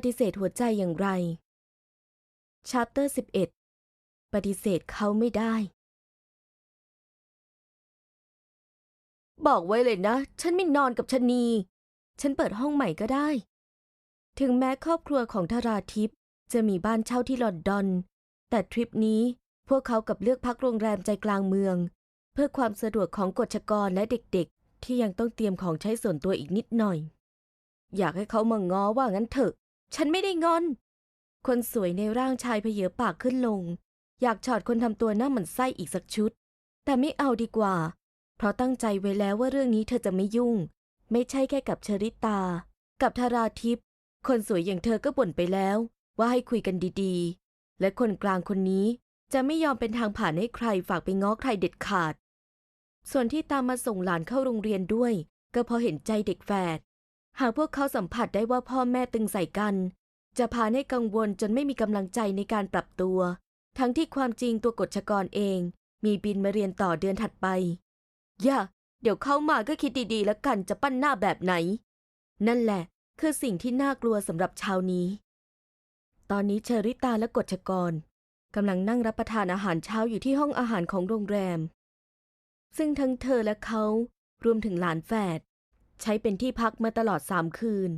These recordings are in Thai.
ปฏิเสธหัวใจอย่างไรชาปเตอร์11 ปฏิเสธเขาไม่ได้ บอกไว้เลยนะ ฉันไม่นอนกับชนี ฉันเปิดห้องใหม่ก็ได้ ถึงแม้ครอบครัวของทาราทิพย์จะมีบ้านเช่าที่ลอนดอน แต่ทริปนี้พวกเขากับเลือกพักโรงแรมใจกลางเมือง เพื่อความสะดวกของกฎชกรและเด็กๆ ที่ยังต้องเตรียมของใช้ส่วนตัวอีกนิดหน่อย อยากให้เขามาง้อว่างั้นเถอะ ฉันไม่ได้งอน คนสวยในร่างชายเพเยอปากขึ้นลง อยากฉอดคนทำตัวหน้าหมันไส้อีกสักชุด แต่ไม่เอาดีกว่า เพราะตั้งใจไว้แล้วว่าเรื่องนี้เธอจะไม่ยุ่ง ไม่ใช่แค่กับเชอริตา กับทาราทิพย์คนสวยอย่างเธอก็บ่นไปแล้ว ว่าให้คุยกันดีๆ และคนกลางคนนี้จะไม่ยอมเป็นทางผ่านให้ใครฝากไปง้อใครเด็ดขาด ส่วนที่ตามมาส่งหลานเข้าโรงเรียนด้วย ก็พราะเห็นใจเด็กแฝด หากพวกเขาสัมผัสได้ว่าพ่อแม่ตึงใส่กัน จะพาให้กังวลจนไม่มีกำลังใจในการปรับตัว ทั้งที่ความจริงตัวกฎชกรเอง มีบินมาเรียนต่อเดือนถัดไป อย่า เดี๋ยวเข้ามาก็คิดดีๆ แล้วกันจะปั้นหน้าแบบไหน นั่นแหละ คือสิ่งที่น่ากลัวสำหรับชาวนี้ ตอนนี้เชอริตาและกฎชกรกำลังนั่งรับประทานอาหารเช้าอยู่ที่ห้องอาหารของโรงแรม ซึ่งทั้งเธอและเขารวมถึงหลานแฝด ใช้เป็นที่พักมาตลอดสามคืน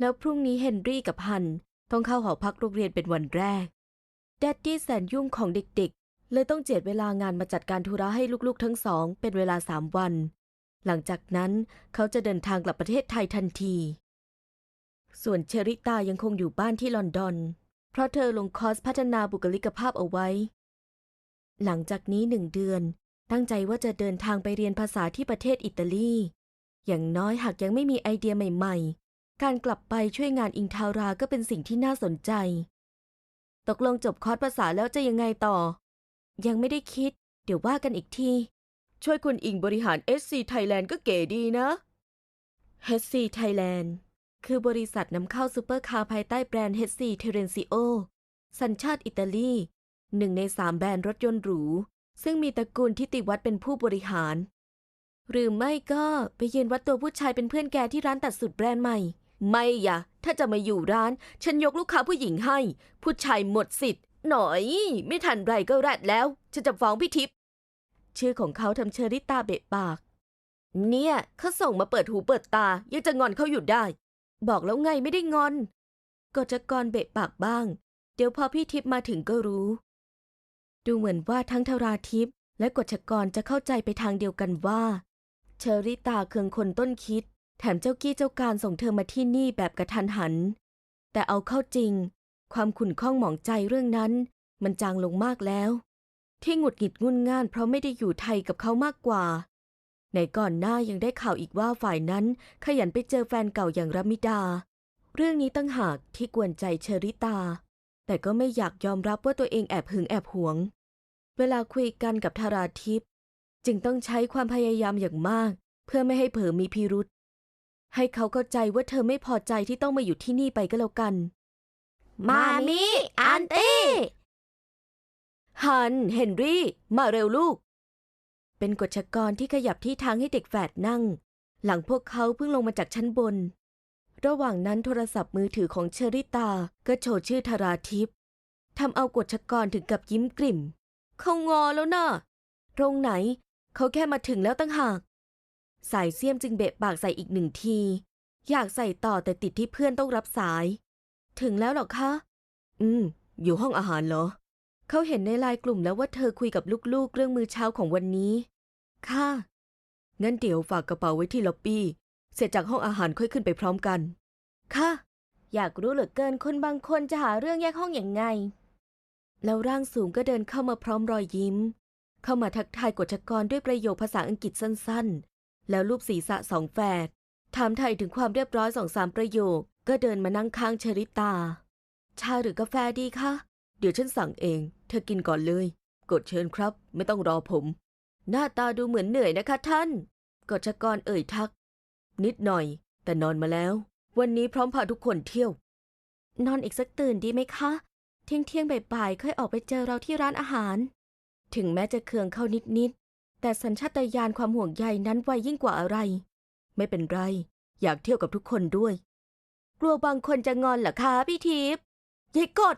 แล้วพรุ่งนี้เฮนรี่กับฮันต้องเข้าหอพักโรงเรียนเป็นวันแรก แดดดี้แสนยุ่งของเด็กๆ เลยต้องเจียดเวลางานมาจัดการธุระให้ลูกๆทั้งสอง เป็นเวลาสามวัน หลังจากนั้นเขาจะเดินทางกลับประเทศไทยทันที ส่วนเชอริตายังคงอยู่บ้านที่ลอนดอน เพราะเธอลงคอร์สพัฒนาบุคลิกภาพเอาไว้ หลังจากนี้หนึ่งเดือน ตั้งใจว่าจะเดินทางไปเรียนภาษาที่ประเทศอิตาลี อย่างน้อยหากยังไม่มีไอเดียใหม่ๆ การกลับไปช่วยงานอิงทาราก็เป็นสิ่งที่น่าสนใจ ตกลงจบคอร์สภาษาแล้วจะยังไงต่อ ยังไม่ได้คิด เดี๋ยวว่ากันอีกที ช่วยคุณอิงบริหาร SC Thailand ก็เก๋ดีนะ HC Thailand คือบริษัทนำเข้าซูเปอร์คาร์ภายใต้แบรนด์ HC Terenzio สัญชาติอิตาลีหนึ่งในสามแบรนด์รถยนต์หรู ซึ่งมีตระกูลทิติวัฒน์เป็นผู้บริหาร หรือไม่ก็ไปยืนวัดตัวผู้ชายเป็นเพื่อนแกที่ร้านตัดสุดแบรนด์ใหม่ ไม่อย่ะถ้าจะมาอยู่ร้าน ฉันยกลูกค้าผู้หญิงให้ ผู้ชายหมดสิทธิ์ หน่อย ไม่ทันไรก็แรดแล้ว ฉันจะฟ้องพี่ทิพย์ชื่อของเขาทำเชอริตาเบะปาก เนี่ยเขาส่งมาเปิดหูเปิดตา ยังจะงอนเขาอยู่ได้ บอกแล้วไงไม่ได้งอนกฎจกรเบะปากบ้าง เดี๋ยวพอพี่ทิพย์มาถึงก็รู้ ดูเหมือนว่าทั้งทาราทิพย์และกฎชกรจะเข้าใจไปทางเดียวกันว่า เชอริตาเคืองคนต้นคิด แถมเจ้ากี้เจ้าการส่งเธอมาที่นี่แบบกระทันหัน แต่เอาเข้าจริง ความขุ่นข้องหมองใจเรื่องนั้น มันจางลงมากแล้ว ที่หงุดหงิดงุนง่านเพราะไม่ได้อยู่ไทยกับเขามากกว่า ในก่อนหน้ายังได้ข่าวอีกว่าฝ่ายนั้น ขยันไปเจอแฟนเก่าอย่างรามิดา เรื่องนี้ตั้งหากที่กวนใจเชอริตา แต่ก็ไม่อยากยอมรับว่าตัวเองแอบหึงแอบหวง เวลาคุยกันกับทาราทิพย์ จึงต้องใช้ความพยายามอย่างมาก เพื่อไม่ให้เผลอมีพิรุษให้เขาเข้าใจว่าเธอไม่พอใจที่ต้องมาอยู่ที่นี่ไปก็แล้วกัน มามิอันตี้ฮัน เฮนรี่ มาเร็วลูก เป็นกฎชกรที่ขยับที่ทางให้เด็กแฝดนั่ง หลังพวกเขาเพิ่งลงมาจากชั้นบน ระหว่างนั้นโทรศัพท์มือถือของเชอริตา ก็โชว์ชื่อธาราทิพย์ทำเอากฎชกรถึงกับยิ้มกลิ่ม เขางอแล้วนะตรงไหน เขาแค่มาถึงแล้วตั้งหาก สายเสียมจึงเบะปากใส่อีกหนึ่งที อยากใส่ต่อแต่ติดที่เพื่อนต้องรับสาย ถึงแล้วหรอคะ อืม อยู่ห้องอาหารเหรอ เขาเห็นในไลน์กลุ่มแล้วว่าเธอคุยกับลูกๆ เรื่องมือเช้าของวันนี้ ค่ะ งั้นเดี๋ยวฝากกระเป๋าไว้ที่ล็อบบี้ เสร็จจากห้องอาหารค่อยขึ้นไปพร้อมกัน ค่ะ อยากรู้เหลือเกินคนบางคนจะหาเรื่องแยกห้องอย่างไง แล้วร่างสูงก็เดินเข้ามาพร้อมรอยยิ้ม เข้ามาทักทายกฎชกรด้วยประโยคภาษาอังกฤษสั้นๆ แล้วรูปศีรษะสองแฝดถามไทยถึงความเรียบร้อยสองสามประโยค ก็เดินมานั่งข้างเชริตา ชาหรือกาแฟดีคะ เดี๋ยวฉันสั่งเอง เธอกินก่อนเลย กดเชิญครับ ไม่ต้องรอผม หน้าตาดูเหมือนเหนื่อยนะคะท่านกฎชกรเอ่ยทัก นิดหน่อย แต่นอนมาแล้ว วันนี้พร้อมพาทุกคนเที่ยว นอนอีกสักตื่นดีไหมคะ เที่ยงเที่ยงบ่ายๆค่อยออกไปเจอเราที่ร้านอาหาร ถึงแม้จะเคืองเข้านิดๆ แต่สัญชาตญาณความห่วงใยนั้นไวยิ่งกว่าอะไร ไม่เป็นไร อยากเที่ยวกับทุกคนด้วย กลัวบางคนจะงอนเหรอคะพี่ทิพย์ยายกด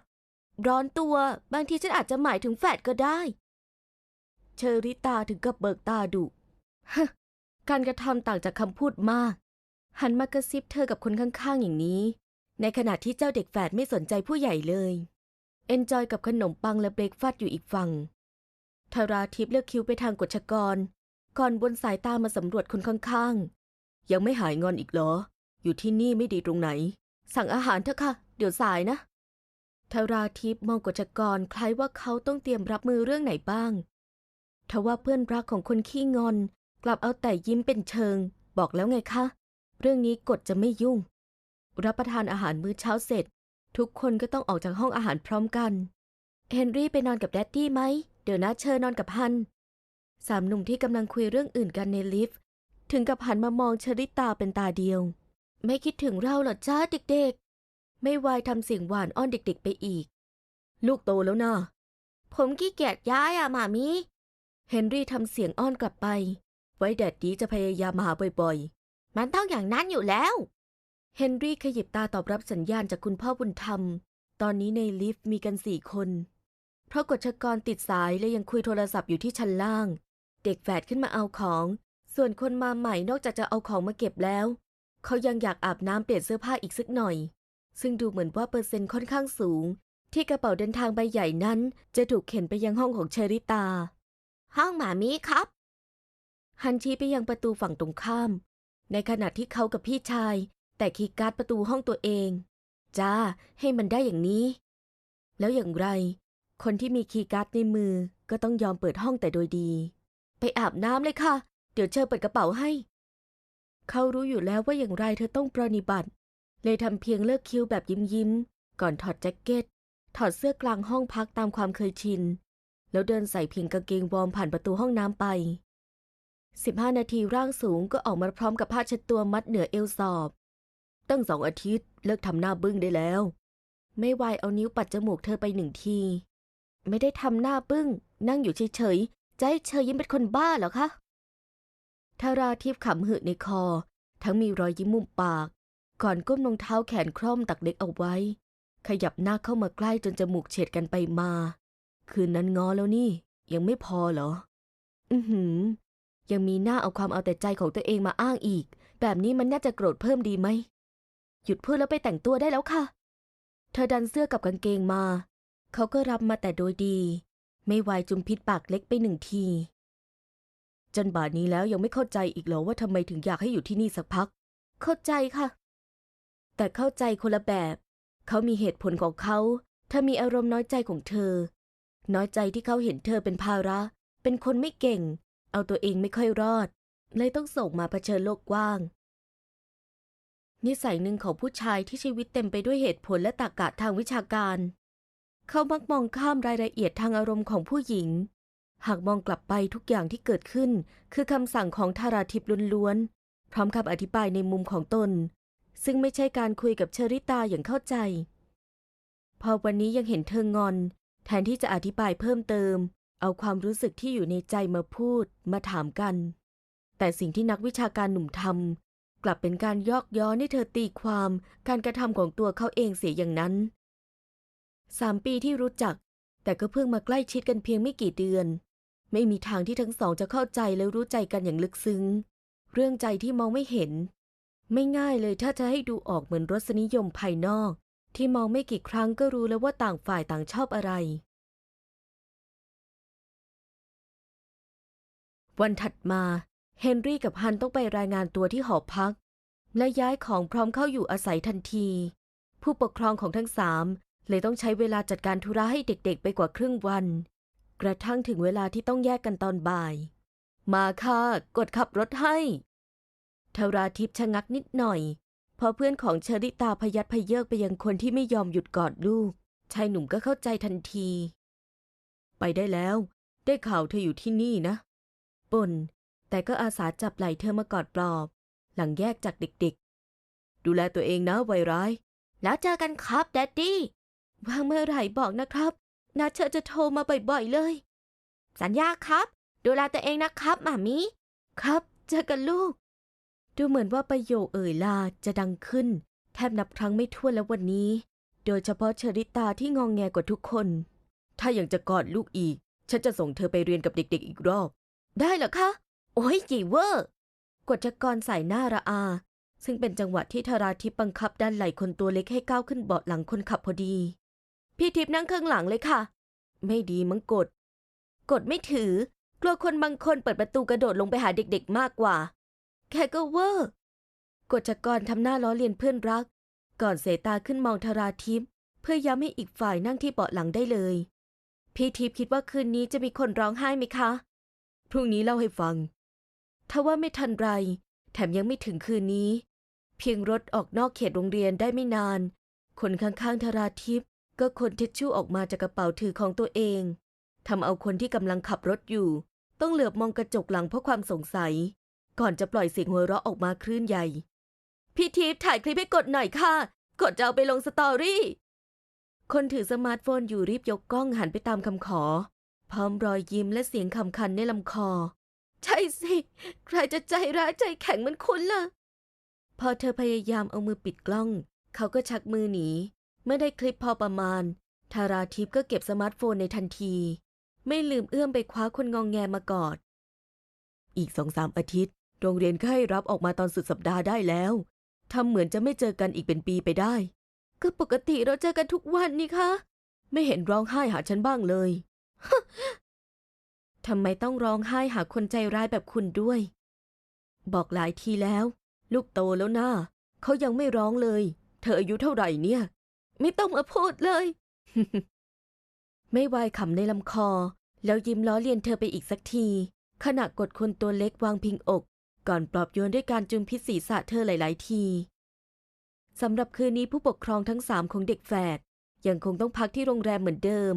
ร้อนตัว บางทีฉันอาจจะหมายถึงแฝดก็ได้ เชอริตาถึงกับเบิกตาดุฮการกระทำต่างจากคำพูดมาก หันมากระซิบเธอกับคนข้างๆอย่างนี้ ในขณะที่เจ้าเด็กแฝดไม่สนใจผู้ใหญ่เลย เอนจอยกับขนมปังและเบรกฟาสต์อยู่อีกฝั่ง ทาราทิพย์เลือกคิ้วไปทางกฎชกร ก่อนบนสายตามาสำรวจคนข้างๆ ยังไม่หายงอนอีกเหรอ อยู่ที่นี่ไม่ดีตรงไหน สั่งอาหารเถอะค่ะ เดี๋ยวสายนะทาราทิพย์มองกฎชกรคล้ายว่าเขาต้องเตรียมรับมือเรื่องไหนบ้าง ทว่าเพื่อนรักของคนขี้งอน กลับเอาแต่ยิ้มเป็นเชิง บอกแล้วไงคะ เรื่องนี้กฎจะไม่ยุ่ง รับประทานอาหารมื้อเช้าเสร็จ ทุกคนก็ต้องออกจากห้องอาหารพร้อมกัน เฮนรี่ไปนอนกับแดดดี้ไหม เดี๋ยวนะเชอร์นอนกับฮัน สามหนุ่มที่กำลังคุยเรื่องอื่นกันในลิฟต์ ถึงกับหันมามองเชอริตาเป็นตาเดียว ไม่คิดถึงเราเหรอจ้าเด็กๆ ไม่วายทำเสียงหวานอ้อนเด็กๆไปอีก ลูกโตแล้วนะ ผมขี้เกียจย้ายอะหมามิเฮนรี่ทำเสียงอ้อนกลับไป ไว้แดดดีจะพยายามมาหาบ่อยๆ มันต้องอย่างนั้นอยู่แล้ว เฮนรี่ขยิบตาตอบรับสัญญาณจากคุณพ่อบุญธรรม ตอนนี้ในลิฟต์มีกันสี่คน เพราะกฎชกรติดสายและยังคุยโทรศัพท์อยู่ที่ชั้นล่าง เด็กแฝดขึ้นมาเอาของ ส่วนคนมาใหม่นอกจากจะเอาของมาเก็บแล้ว เขายังอยากอาบน้ำเปลี่ยนเสื้อผ้าอีกสักหน่อย ซึ่งดูเหมือนว่าเปอร์เซ็นต์ค่อนข้างสูง ที่กระเป๋าเดินทางใบใหญ่นั้น จะถูกเข็นไปยังห้องของเชอริตา ห้องหมามิครับ ฮันชี้ไปยังประตูฝั่งตรงข้าม ในขณะที่เขากับพี่ชาย แต่คีย์การ์ดประตูห้องตัวเองจ้าให้มันได้อย่างนี้ แล้วอย่างไร คนที่มีคีย์การ์ดในมือก็ต้องยอมเปิดห้องแต่โดยดี ไปอาบน้ำเลยค่ะ เดี๋ยวเชอเปิดกระเป๋าให้ เขารู้อยู่แล้วว่าอย่างไรเธอต้องปรนิบัติ เลยทำเพียงเลิกคิ้วแบบยิ้มยิ้ม ก่อนถอดแจ็คเก็ต ถอดเสื้อกลางห้องพักตามความเคยชิน แล้วเดินใส่เพียงกางเกงวอร์มผ่านประตูห้องน้ำไป 15 นาทีร่างสูงก็ออกมาพร้อมกับผ้าเช็ดตัวมัดเหนือเอวสอบ ตั้งสองอาทิตย์เลิกทำหน้าบึ้งได้แล้ว ไม่ไวายเอานิ้วปัดจมูกเธอไปหนึ่งที ไม่ได้ทำหน้าบึ้ง นั่งอยู่เฉยๆจะให้เชยยิ้มเป็นคนบ้าเหรอคะทาราทิพย์ขำหึในคอ ทั้งมีรอยยิ้มมุมปาก ก่อนก้มลงเท้าแขนคล่อมตักเล็กเอาไว้ ขยับหน้าเข้ามาใกล้จนจมูกเฉียดกันไปมา คืนนั้นง้อแล้วนี่ ยังไม่พอเหรอ อือหือ ยังมีหน้าเอาความเอาแต่ใจของตัวเองมาอ้างอีก แบบนี้มันน่าจะโกรธเพิ่มดีไหม หยุดพูดแล้วไปแต่งตัวได้แล้วค่ะ เธอดันเสื้อกับกางเกงมา เขาก็รับมาแต่โดยดี ไม่วายจุมพิษปากเล็กไปหนึ่งที จนบ่านี้แล้วยังไม่เข้าใจอีกเหรอว่าทำไมถึงอยากให้อยู่ที่นี่สักพัก เข้าใจค่ะ แต่เข้าใจคนละแบบ เขามีเหตุผลของเขาเธอมีอารมณ์น้อยใจของเธอ น้อยใจที่เขาเห็นเธอเป็นภาระ เป็นคนไม่เก่ง เอาตัวเองไม่ค่อยรอด เลยต้องส่งมาเผชิญโลกกว้างนิสัยหนึ่งของผู้ชายที่ชีวิตเต็มไปด้วยเหตุผลและตรรกะทางวิชาการ เขามักมองข้ามรายละเอียดทางอารมณ์ของผู้หญิง หากมองกลับไปทุกอย่างที่เกิดขึ้น คือคำสั่งของทาราทิพย์ล้วนๆ พร้อมคำอธิบายในมุมของตน ซึ่งไม่ใช่การคุยกับเชอริตาอย่างเข้าใจ พอวันนี้ยังเห็นเธองอน แทนที่จะอธิบายเพิ่มเติม เอาความรู้สึกที่อยู่ในใจมาพูด มาถามกัน แต่สิ่งที่นักวิชาการหนุ่มทำกลับเป็นการยอกย้อนให้เธอตีความการกระทำของตัวเขาเองเสียอย่างนั้น สามปีที่รู้จัก แต่ก็เพิ่งมาใกล้ชิดกันเพียงไม่กี่เดือน ไม่มีทางที่ทั้งสองจะเข้าใจและรู้ใจกันอย่างลึกซึ้ง เรื่องใจที่มองไม่เห็น ไม่ง่ายเลยถ้าจะให้ดูออกเหมือนรสนิยมภายนอก ที่มองไม่กี่ครั้งก็รู้แล้วว่าต่างฝ่ายต่างชอบอะไร วันถัดมาเฮนรี่กับฮันต้องไปรายงานตัวที่หอพัก และย้ายของพร้อมเข้าอยู่อาศัยทันที ผู้ปกครองของทั้งสาม เลยต้องใช้เวลาจัดการธุระให้เด็กๆ ไปกว่าครึ่งวัน กระทั่งถึงเวลาที่ต้องแยกกันตอนบ่าย มาค่ะ กดขับรถให้ทาราทิพย์ชะงักนิดหน่อย พอเพื่อนของเชอริตาพยัดพเยกไปยังคนที่ไม่ยอมหยุดกอดลูก ชายหนุ่มก็เข้าใจทันที ไปได้แล้ว ได้ข่าวเธออยู่ที่นี่นะปนแต่ก็อาสาจับไหล่เธอมากอดปลอบ หลังแยกจากเด็กๆ ดูแลตัวเองนะไวร้าย แล้วเจอกันครับแดดดี้ ว่างเมื่อไหร่บอกนะครับนาเชอจะโทรมาบ่อยๆเลย สัญญาครับ ดูแลตัวเองนะครับหมามิ ครับเจอกันลูก ดูเหมือนว่าประโยคเอ่ยลาจะดังขึ้น แทบนับครั้งไม่ถ้วนแล้ววันนี้ โดยเฉพาะเชอริตาที่งองแงกว่าทุกคน ถ้ายังจะกอดลูกอีก ฉันจะส่งเธอไปเรียนกับเด็กๆอีกรอบ ได้เหรอคะ โอ้ยจีเวอร์กฎจกรใส่หน้าระอา ซึ่งเป็นจังหวะที่ธาราทิพย์บังคับด้านไหล่คนตัวเล็กให้ก้าวขึ้นเบาะหลังคนขับพอดี พี่ทิพย์นั่งข้างหลังเลยค่ะ ไม่ดีมั้งกด กดไม่ถือ กลัวคนบางคนเปิดประตูกระโดดลงไปหาเด็กๆมากกว่า แค่ก็เวอร์กฎจกรทำหน้าล้อเลียนเพื่อนรัก ก่อนเสยตาขึ้นมองธราทิพย์เพื่อย้ำให้อีกฝ่ายนั่งที่เบาะหลังได้เลย พี่ทิพย์คิดว่าคืนนี้จะมีคนร้องไห้ไหมคะ พรุ่งนี้เล่าให้ฟัง ถ้าว่าไม่ทันไร แถมยังไม่ถึงคืนนี้ เพียงรถออกนอกเขตโรงเรียนได้ไม่นาน คนข้างๆธราทิพย์ ก็คนทิชชู่ออกมาจากกระเป๋าถือของตัวเองทำเอาคนที่กำลังขับรถอยู่ ต้องเหลือบมองกระจกหลังเพราะความสงสัย ก่อนจะปล่อยเสียงหัวเราะออกมาคลื่นใหญ่ พี่ทิพย์ถ่ายคลิปให้กดหน่อยค่ะ กดจะเอาไปลงสตอรี่ คนถือสมาร์ทโฟนอยู่รีบยกกล้องหันไปตามคำขอ พร้อมรอยยิ้มและเสียงคำคันในลำคอ ใช่สิ ใครจะใจร้ายใจแข็งเหมือนคุณล่ะ พอเธอพยายามเอามือปิดกล้อง เขาก็ชักมือหนี เมื่อได้คลิปพอประมาณ ทาราทิพย์ก็เก็บสมาร์ทโฟนในทันที ไม่ลืมเอื้อมไปคว้าคนงองแงมากอด อีกสองสามอาทิตย์ โรงเรียนก็ให้รับออกมาตอนสุดสัปดาห์ได้แล้วทำเหมือนจะไม่เจอกันอีกเป็นปีไปได้ ก็ปกติเราเจอกันทุกวันนี่คะ ไม่เห็นร้องไห้หาฉันบ้างเลยทำไมต้องร้องไห้หาคนใจร้ายแบบคุณด้วย บอกหลายทีแล้ว ลูกโตแล้วนะเขายังไม่ร้องเลย เธออายุเท่าไหร่เนี่ย ไม่ต้องมาพูดเลย ไม่วายขำในลำคอ แล้วยิ้มล้อเลียนเธอไปอีกสักที ขณะกดคนตัวเล็กวางพิงอก ก่อนปลอบโยนด้วยการจุมพิษศีรษะเธอหลาย ๆ ทีสำหรับคืนนี้ผู้ปกครองทั้งสามของเด็กแฝดยังคงต้องพักที่โรงแรมเหมือนเดิม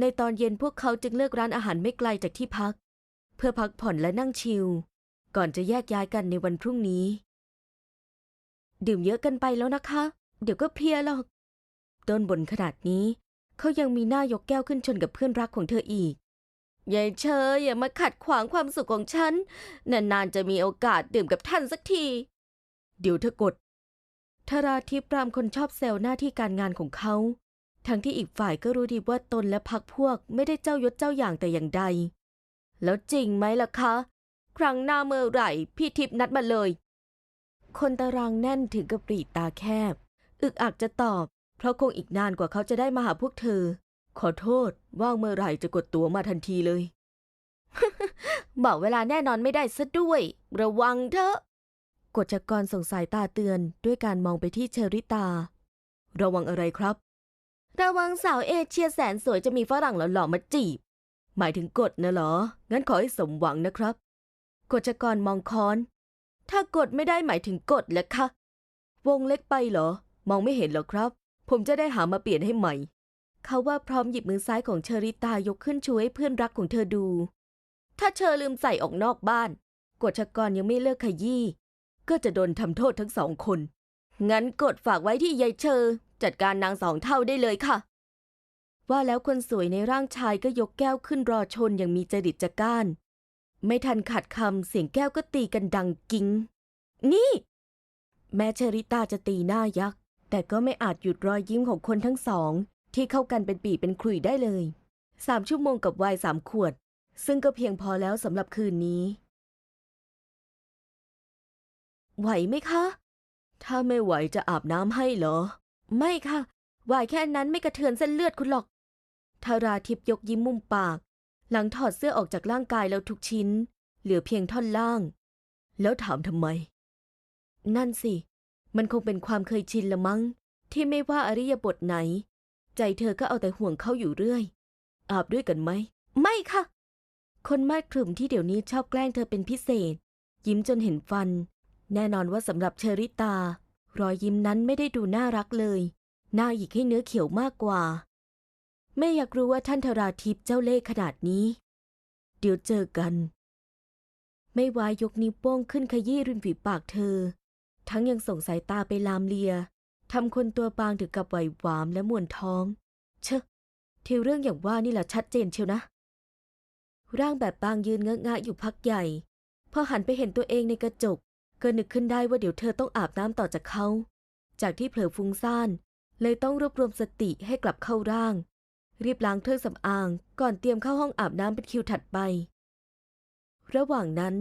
ในตอนเย็นพวกเขาจึงเลิกร้านอาหารไม่ไกลจากที่พัก เพื่อพักผ่อนและนั่งชิล ก่อนจะแยกย้ายกันในวันพรุ่งนี้ ดื่มเยอะกันไปแล้วนะคะ เดี๋ยวก็เพลียหรอก ต้นบนขนาดนี้ เขายังมีหน้ายกแก้วขึ้นชนกับเพื่อนรักของเธออีกยายเชยอย่ามาขัดขวางความสุขของฉัน นานๆจะมีโอกาสดื่มกับท่านสักที เดี๋ยวเธอกดธาราทิพย์รามคนชอบเซลหน้าที่การงานของเขา ทั้งที่อีกฝ่ายก็รู้ดีว่าตนและพักพวกไม่ได้เจ้ายศเจ้าอย่างแต่อย่างใด แล้วจริงไหมล่ะคะ ครั้งหน้าเมื่อไหร่พี่ทิพย์นัดมาเลย คนตารางแน่นถึงกับปรีตาแคบ อึกอักจะตอบ เพราะคงอีกนานกว่าเขาจะได้มาหาพวกเธอ ขอโทษ ว่างเมื่อไหร่จะกดตั๋วมาทันทีเลย บอกเวลาแน่นอนไม่ได้ซะด้วย ระวังเถอะ กฎจกรส่งสายตาเตือนด้วยการมองไปที่เชอริตา ระวังอะไรครับ ระวังสาวเอเชียแสนสวยจะมีฝรั่งหล่อๆมาจีบ หมายถึงกฎนะเหรอ งั้นขอให้สมหวังนะครับ กฎจกรมองค้อน ถ้ากดไม่ได้หมายถึงกดแหละคะวงเล็กไปเหรอ มองไม่เห็นเหรอครับ ผมจะได้หามาเปลี่ยนให้ใหม่ เขาว่าพร้อมหยิบมือซ้ายของเชอริตายกขึ้นชูให้เพื่อนรักของเธอดู ถ้าเชอลืมใส่ออกนอกบ้านกฎชกรยังไม่เลิกขยี้ ก็จะโดนทำโทษทั้งสองคน งั้นกดฝากไว้ที่ยายเชอ จัดการนางสองเท่าได้เลยค่ะ ว่าแล้วคนสวยในร่างชายก็ยกแก้วขึ้นรอชนอย่างมีจริตจักร้าน ไม่ทันขาดคำเสียงแก้วก็ตีกันดังกิ้ง นี่ แม้เชอริตาจะตีหน้ายักษ แต่ก็ไม่อาจหยุดรอยยิ้มของคนทั้งสอง ที่เข้ากันเป็นปีเป็นขลุ่ยได้เลยสามชั่วโมงกับไวน์สามขวด ซึ่งก็เพียงพอแล้วสำหรับคืนนี้ ไหวไหมคะ ถ้าไม่ไหวจะอาบน้ำให้เหรอ ไม่ค่ะไหวแค่นั้นไม่กระเทือนเส้นเลือดคุณหรอกทาราทิพยกยิ้มมุมปาก หลังถอดเสื้อออกจากร่างกายแล้วทุกชิ้น เหลือเพียงท่อนล่าง แล้วถามทำไม นั่นสิ มันคงเป็นความเคยชินละมั้ง ที่ไม่ว่าอริยบทไหน ใจเธอก็เอาแต่ห่วงเขาอยู่เรื่อย อาบด้วยกันไหม ไม่ค่ะ คนมาดขรึมที่เดี๋ยวนี้ชอบแกล้งเธอเป็นพิเศษ ยิ้มจนเห็นฟัน แน่นอนว่าสำหรับเชอริตา รอยยิ้มนั้นไม่ได้ดูน่ารักเลย หน่าหยิกให้เนื้อเขียวมากกว่า ไม่อยากรู้ว่าท่านธราทิพย์เจ้าเล่ห์ขนาดนี้ เดี๋ยวเจอกัน ไม่วายยกนิ้วโป้งขึ้นขยี้ริมฝีปากเธอ ทั้งยังส่งสายตาไปลามเลียทำคนตัวบางถึงกับไหวหวามและมวนท้อง เชอะทีเรื่องอย่างว่านี่แหละชัดเจนเชียวนะ ร่างแบบบางยืนเงอะงะอยู่พักใหญ่ พอหันไปเห็นตัวเองในกระจก ก็นึกขึ้นได้ว่าเดี๋ยวเธอต้องอาบน้ำต่อจากเขา จากที่เผลอฟุ้งซ่าน เลยต้องรวบรวมสติให้กลับเข้าร่าง รีบล้างเครื่องสำอาง ก่อนเตรียมเข้าห้องอาบน้ำเป็นคิวถัดไป ระหว่างนั้น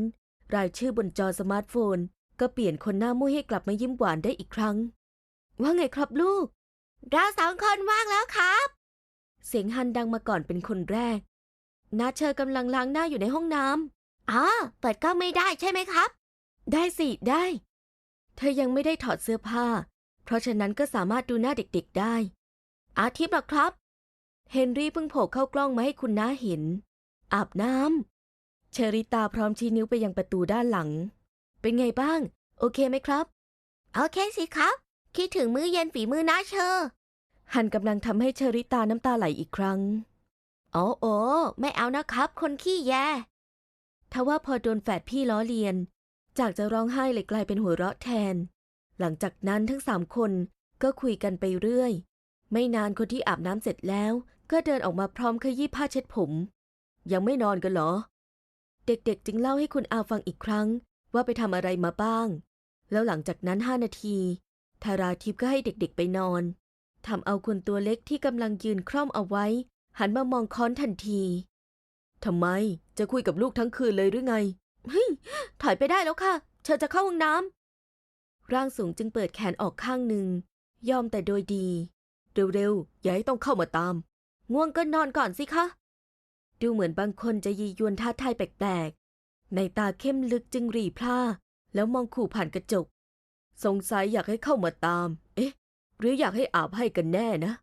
รายชื่อบนจอสมาร์ทโฟน ก็เปลี่ยนคนหน้ามุ้ยให้กลับมายิ้มหวานได้อีกครั้ง ว่าไงครับลูก เราสองคนว่างแล้วครับ เสียงฮันดังมาก่อนเป็นคนแรก นาเชอกำลังล้างหน้าอยู่ในห้องน้ำอ๋อเปิดกล้องไม่ได้ใช่ไหมครับ ได้สิได้ เธอยังไม่ได้ถอดเสื้อผ้า เพราะฉะนั้นก็สามารถดูหน้าเด็กๆได้ อาทิตย์หรอครับ เฮนรี่เพิ่งโผล่เข้ากล้องมาให้คุณน้าเห็น อาบน้ำเชอริตาพร้อมชี้นิ้วไปยังประตูด้านหลัง เป็นไงบ้าง โอเคไหมครับ โอเคสิครับ คิดถึงมื้อเย็นฝีมือน้าเชอ ฮันกำลังทำให้เชอริตาน้ำตาไหลอีกครั้ง โอ้โอ้ไม่เอานะครับ คนขี้แยทว่าพอโดนแฝดพี่ล้อเลียน จากจะร้องไห้เลยกลายเป็นหัวเราะแทน หลังจากนั้นทั้งสามคนก็คุยกันไปเรื่อย ไม่นานคนที่อาบน้ำเสร็จแล้ว ก็เดินออกมาพร้อมขยี้ผ้าเช็ดผม ยังไม่นอนกันเหรอ เด็กๆจึงเล่าให้คุณอาฟังอีกครั้ง ว่าไปทำอะไรมาบ้าง แล้วหลังจากนั้นห้านาทีทาราทิพย์ก็ให้เด็กๆไปนอนทำเอาคุณตัวเล็กที่กำลังยืนคร่อมเอาไว้ หันมามองค้อนทันทีทำไมจะคุยกับลูกทั้งคืนเลยหรือไงเฮ้ยถอยไปได้แล้วค่ะ เธอจะเข้าห้องน้ำร่างสูงจึงเปิดแขนออกข้างหนึ่ง ยอมแต่โดยดี เร็วๆ อย่าให้ต้องเข้ามาตาม ง่วงก็นอนก่อนสิคะ ดูเหมือนบางคนจะยียวนท่าทายแปลกๆ ในตาเข้มลึกจึงรีพร่าแล้วมองขู่ผ่านกระจก สงสัยอยากให้เข้ามาตาม เอ๊ะ หรืออยากให้อาบให้กันแน่นะ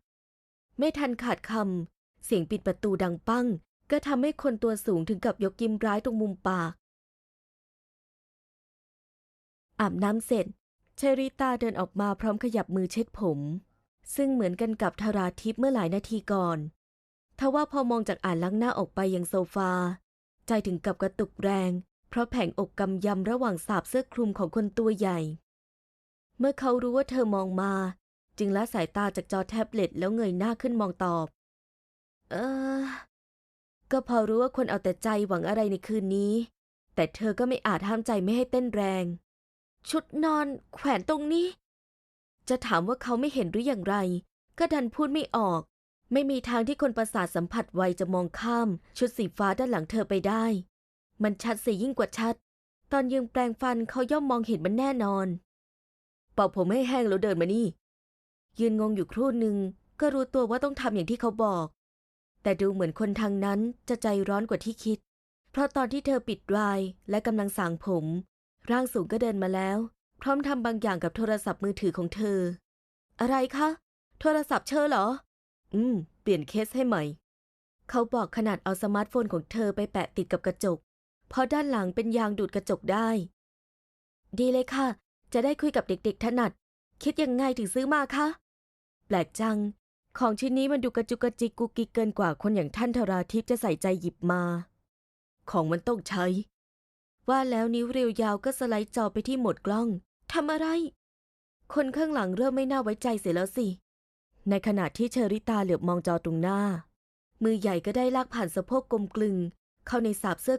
ไม่ทันขาดคำเสียงปิดประตูดังปั้ง ก็ทำให้คนตัวสูงถึงกับยกยิ้มร้ายตรงมุมปาก อาบน้ำเสร็จเชริตาเดินออกมาพร้อมขยับมือเช็ดผม ซึ่งเหมือนกันกับธาราทิพย์เมื่อหลายนาทีก่อน ทว่าพอมองจากอ่านล้างหน้าออกไปยังโซฟา ใจถึงกับกระตุกแรง เพราะแผงอกกำยำระหว่างสาบเสื้อคลุมของคนตัวใหญ่ เมื่อเขารู้ว่าเธอมองมา จึงละสายตาจากจอแท็บเล็ตแล้วเงยหน้าขึ้นมองตอบ เออ ก็พอรู้ว่าคนเอาแต่ใจหวังอะไรในคืนนี้ แต่เธอก็ไม่อาจห้ามใจไม่ให้เต้นแรง ชุดนอนแขวนตรงนี้ จะถามว่าเขาไม่เห็นหรืออย่างไร ก็ดันพูดไม่ออก ไม่มีทางที่คนประสาทสัมผัสไวจะมองข้าม ชุดสีฟ้าด้านหลังเธอไปได้ มันชัดเสียยิ่งกว่าชัด ตอนยืงแปลงฟันเขาย่อมมองเห็นมันแน่นอน เป่าผมให้แห้งแล้วเดินมานี่ ยืนงงอยู่ครู่หนึ่งก็รู้ตัวว่าต้องทำอย่างที่เขาบอก แต่ดูเหมือนคนทางนั้นจะใจร้อนกว่าที่คิด เพราะตอนที่เธอปิดรายและกำลังสางผม ร่างสูงก็เดินมาแล้ว พร้อมทำบางอย่างกับโทรศัพท์มือถือของเธอ อะไรคะ โทรศัพท์เชอเหรอ อืม เปลี่ยนเคสให้ใหม่ เขาบอกขนาดเอาสมาร์ทโฟนของเธอไปแปะติดกับกระจก เพราะด้านหลังเป็นยางดูดกระจกได้ ดีเลยค่ะ จะได้คุยกับเด็กๆถนัด คิดยังไงถึงซื้อมาคะ แปลกจัง ของชิ้นนี้มันดูกระจุกกระจิกกุกกิกเกินกว่าคนอย่างท่านธราทิพย์จะใส่ใจหยิบมา ของมันต้องใช้ ว่าแล้วนิ้วเรียวยาวก็สไลด์จอไปที่หมดกล้องทำอะไร คนข้างหลังเริ่มไม่น่าไว้ใจเสียแล้วสิ ในขณะที่เชอริตาเหลือบมองจอตรงหน้า มือใหญ่ก็ได้ลากผ่านสะโพกกลมกลึง เข้าในสาบเสื้อ